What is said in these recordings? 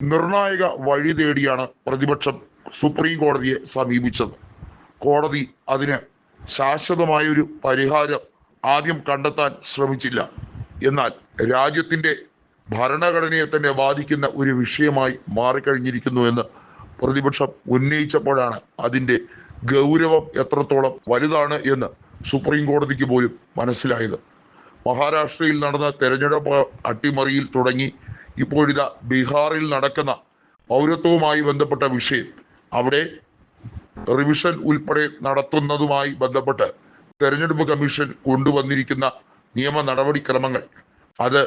നിർണായക വഴി തേടിയാണ് പ്രതിപക്ഷം സുപ്രീം കോടതിയെ സമീപിച്ചത്. കോടതി അതിന് ശാശ്വതമായ ഒരു പരിഹാരം ആദ്യം കണ്ടെത്താൻ ശ്രമിച്ചില്ല. എന്നാൽ രാജ്യത്തിന്റെ ഭരണഘടനയെ തന്നെ ബാധിക്കുന്ന ഒരു വിഷയമായി മാറിക്കഴിഞ്ഞിരിക്കുന്നു എന്ന് പ്രതിപക്ഷം ഉന്നയിച്ചപ്പോഴാണ് അതിന്റെ ഗൗരവം എത്രത്തോളം വലുതാണ് എന്ന് സുപ്രീം കോടതിക്ക് പോലും മനസ്സിലായത്. മഹാരാഷ്ട്രയിൽ നടന്ന തെരഞ്ഞെടുപ്പ് അട്ടിമറിയിൽ തുടങ്ങി ഇപ്പോഴിതാ ബീഹാറിൽ നടക്കുന്ന പൗരത്വവുമായി ബന്ധപ്പെട്ട വിഷയം. അവിടെ റിവിഷൻ ഉൾപ്പെടെ നടത്തുന്നതുമായി ബന്ധപ്പെട്ട് തെരഞ്ഞെടുപ്പ് കമ്മീഷൻ കൊണ്ടുവന്നിരിക്കുന്ന നിയമ നടപടിക്രമങ്ങൾ. അത്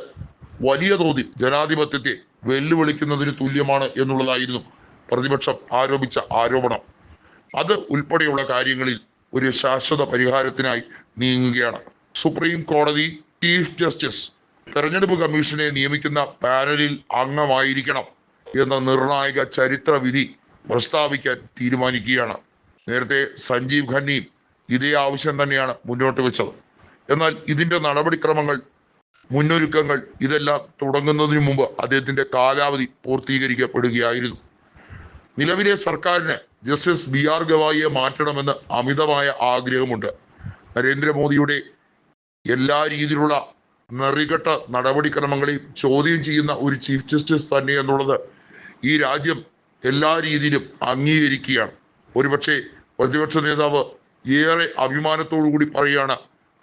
വലിയ തോതിൽ ജനാധിപത്യത്തെ വെല്ലുവിളിക്കുന്നതിന് തുല്യമാണ് എന്നുള്ളതായിരുന്നു പ്രതിപക്ഷം ആരോപിച്ച ആരോപണം. അത് ഉൾപ്പെടെയുള്ള കാര്യങ്ങളിൽ ഒരു ശാശ്വത പരിഹാരത്തിനായി നീങ്ങുകയാണ്. സുപ്രീം കോടതി ചീഫ് ജസ്റ്റിസ് തെരഞ്ഞെടുപ്പ് കമ്മീഷനെ നിയമിക്കുന്ന പാനലിൽ അംഗമായിരിക്കണം എന്ന നിർണായക ചരിത്ര വിധി പ്രസ്താവിക്കാൻ തീരുമാനിക്കുകയാണ്. നേരത്തെ സഞ്ജീവ് ഖന്നയും ഇതേ ആവശ്യം തന്നെയാണ് മുന്നോട്ട് വെച്ചത്. എന്നാൽ ഇതിന്റെ നടപടിക്രമങ്ങൾ മുന്നൊരുക്കങ്ങൾ ഇതെല്ലാം തുടങ്ങുന്നതിന് മുമ്പ് അദ്ദേഹത്തിന്റെ കാലാവധി പൂർത്തീകരിക്കപ്പെടുകയായിരുന്നു. നിലവിലെ സർക്കാരിന് ജസ്റ്റിസ് ബി ആർ ഗവായിയെ മാറ്റണമെന്ന് അമിതമായ ആഗ്രഹമുണ്ട്. നരേന്ദ്രമോദിയുടെ എല്ലാ രീതിയിലുള്ള നെറികെട്ട നടപടിക്രമങ്ങളെയും ചോദ്യം ചെയ്യുന്ന ഒരു ചീഫ് ജസ്റ്റിസ് തന്നെ എന്നുള്ളത് ഈ രാജ്യം എല്ലാ രീതിയിലും അംഗീകരിക്കുകയാണ്. ഒരുപക്ഷെ പ്രതിപക്ഷ നേതാവ് ഏറെ അഭിമാനത്തോടു കൂടി പറയുകയാണ്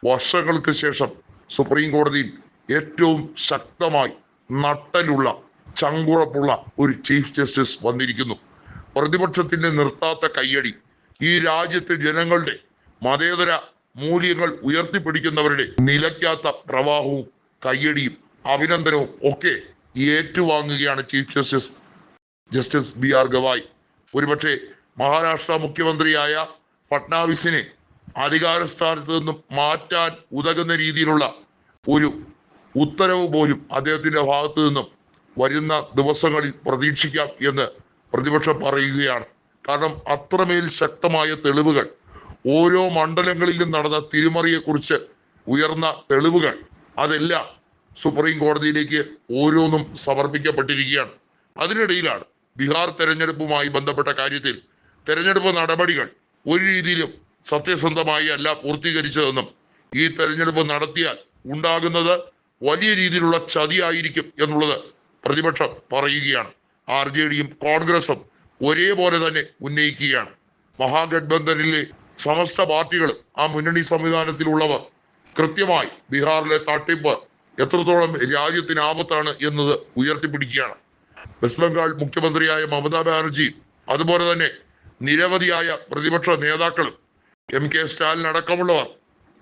വർഷങ്ങൾക്ക് ശേഷം സുപ്രീം കോടതിയിൽ ഏറ്റവും ശക്തമായി നട്ടലുള്ള ചങ്കുറപ്പുള്ള ഒരു ചീഫ് ജസ്റ്റിസ് വന്നിരിക്കുന്നു. പ്രതിപക്ഷത്തിന്റെ നിർത്താത്ത കയ്യടി ഈ രാജ്യത്തെ ജനങ്ങളുടെ മതേതര മൂല്യങ്ങൾ ഉയർത്തിപ്പിടിക്കുന്നവരുടെ നിലയ്ക്കാത്ത പ്രവാഹവും കയ്യടിയും അഭിനന്ദനവും ഒക്കെ ഏറ്റുവാങ്ങുകയാണ് chief justice justice B R Gavai. ഒരുപക്ഷെ മഹാരാഷ്ട്ര മുഖ്യമന്ത്രിയായ ഫട്നാവിസിനെ അധികാര സ്ഥാനത്ത് നിന്നും മാറ്റാൻ ഉതകുന്ന രീതിയിലുള്ള ഒരു ഉത്തരവ് പോലും അദ്ദേഹത്തിന്റെ ഭാഗത്തു നിന്നും വരുന്ന ദിവസങ്ങളിൽ പ്രതീക്ഷിക്കാം എന്ന് പ്രതിപക്ഷം പറയുകയാണ്. കാരണം അത്രമേൽ ശക്തമായ തെളിവുകൾ ഓരോ മണ്ഡലങ്ങളിലും നടന്ന തിരിമറിയെക്കുറിച്ച് ഉയർന്ന തെളിവുകൾ അതെല്ലാം സുപ്രീം കോടതിയിലേക്ക് ഓരോന്നും സമർപ്പിക്കപ്പെട്ടിരിക്കുകയാണ്. അതിനിടയിലാണ് ബീഹാർ തെരഞ്ഞെടുപ്പുമായി ബന്ധപ്പെട്ട കാര്യത്തിൽ തെരഞ്ഞെടുപ്പ് നടപടികൾ ഒരു രീതിയിലും സത്യസന്ധമായി അല്ല പൂർത്തീകരിച്ചതെന്നും ഈ തെരഞ്ഞെടുപ്പ് നടത്തിയാൽ ഉണ്ടാകുന്നത് വലിയ രീതിയിലുള്ള ചതിയായിരിക്കും എന്നുള്ളത് പ്രതിപക്ഷം പറയുകയാണ്. ആർ ജെ ഡിയും കോൺഗ്രസും ഒരേപോലെ തന്നെ ഉന്നയിക്കുകയാണ്. മഹാഗഡ്ബന്ധനിലെ സമസ്ത പാർട്ടികളും ആ മുന്നണി സംവിധാനത്തിലുള്ളവർ കൃത്യമായി ബീഹാറിലെ തട്ടിപ്പ് എത്രത്തോളം രാജ്യത്തിന് ആപത്താണ് എന്നത് ഉയർത്തിപ്പിടിക്കുകയാണ്. വെസ്റ്റ് ബംഗാൾ മുഖ്യമന്ത്രിയായ മമതാ ബാനർജി അതുപോലെ തന്നെ നിരവധിയായ പ്രതിപക്ഷ നേതാക്കളും എം കെ സ്റ്റാലിൻ അടക്കമുള്ളവർ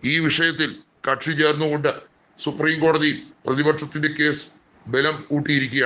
ഈ വിഷയത്തിൽ കക്ഷി ചേർന്നുകൊണ്ട് സുപ്രീം കോടതിയിൽ പ്രതിപക്ഷത്തിന്റെ കേസ് ബലം കൂട്ടിയിരിക്കുകയാണ്.